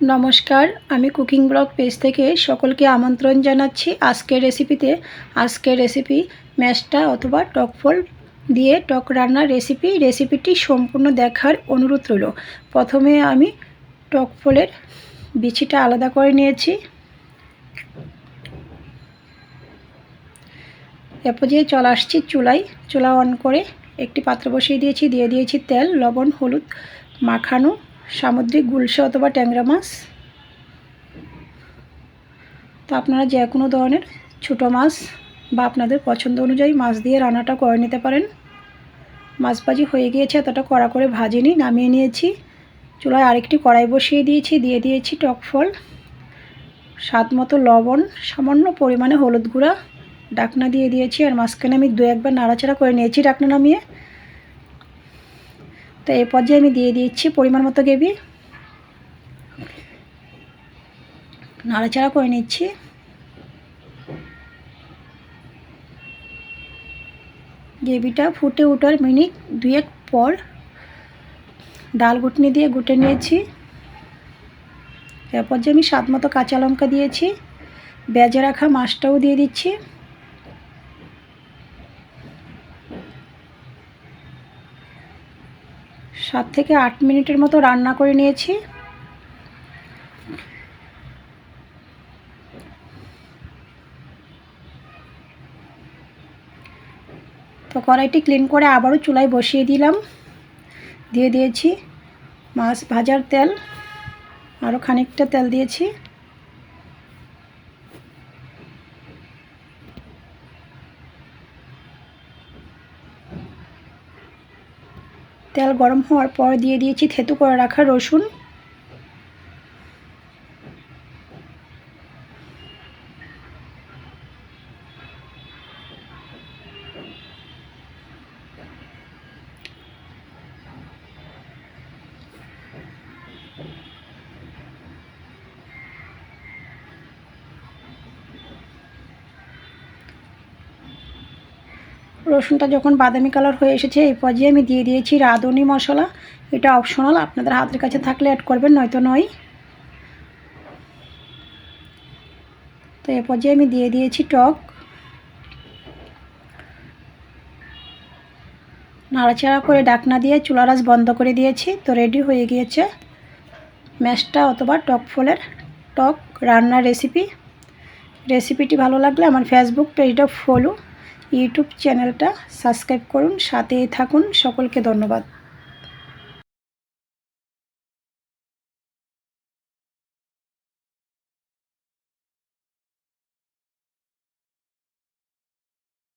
নমস্কার, আমি cooking blog page থেকে সকলকে আমন্ত্রণ জানাচ্ছি আজকের রেসিপিতে আজকের রেসিপি ম্যাশটা অথবা টক ফল দিয়ে টক রান্নার রেসিপি রেসিপিটি সম্পূর্ণ দেখার অনুরোধ রইল। প্রথমে আমি টক ফলের বিচিটা আলাদা করে নিয়েছি। এরপর যে চলে আসছি চুলাই চুলা অন করে একটি পাত্র বসিয়ে দিয়েছি। দিয়ে দিয়েছি তেল, লবণ, হলুদ, মাখানো সামুদ্রিক গুলশা অথবা ট্যাংরা মাছ। তো আপনারা যে কোনো ধরনের ছোটো মাছ বা আপনাদের পছন্দ অনুযায়ী মাছ দিয়ে রান্নাটা করে নিতে পারেন। মাছ ভাজি হয়ে গিয়েছে, এতটা কড়া করে ভাজিনি, নামিয়ে নিয়েছি। চুলায় আরেকটি কড়াই বসিয়ে দিয়েছি, দিয়ে দিয়েছি টক ফল, স্বাদ মতো লবণ, সামান্য পরিমাণে হলুদ গুঁড়া, ডাকনা দিয়ে দিয়েছি, আর মাঝখানে আমি দু একবার নাড়াচাড়া করে নিয়েছি ডাকনা নামিয়ে। তো এই পর্যায়ে আমি দিয়ে দিচ্ছি পরিমাণ মতো গ্রেভি। নাড়াচাড়া করে নিচ্ছি। গ্রেভিটা ফুটে ওঠার মিনিট দুয়েক পর ডাল গুটনি দিয়ে গুটে নিয়েছি। এরপর যে আমি স্বাদ মতো কাঁচা লঙ্কা দিয়েছি বেজে রাখা মাছটাও দিয়ে দিচ্ছি। সাত থেকে আট মিনিটের মতো রান্না করে নিয়েছি। তো কড়াইটি ক্লিন করে আবারও চুলায় বসিয়ে দিলাম। দিয়ে দিয়েছি মাছ ভাজার তেল। আরও খানিকটা তেল দিয়েছি। তেল গরম হওয়ার পর দিয়ে দিয়েছি থেতু করে রাখা রসুন। রসুনটা যখন বাদামি কালার হয়ে এসেছে, এই পর্যায়ে আমি দিয়ে দিয়েছি রাঁধুনি মশলা। এটা অপশনাল আপনাদের হাতের কাছে থাকলে অ্যাড করবেন, নয়তো নয়। তো এ পর্যায়ে আমি দিয়ে দিয়েছি টক। নাড়াচাড়া করে ডাকনা দিয়ে চুলারাজ বন্ধ করে দিয়েছি, তো রেডি হয়ে গিয়েছে। ম্যাশটা অথবা টক ফলের টক রান্নার রেসিপি রেসিপিটি ভালো লাগলে আমার ফেসবুক পেজটা ফলো ইউটিউব চ্যানেলটা সাবস্ক্রাইব করুন সাথে থাকুন। সকলকে ধন্যবাদ।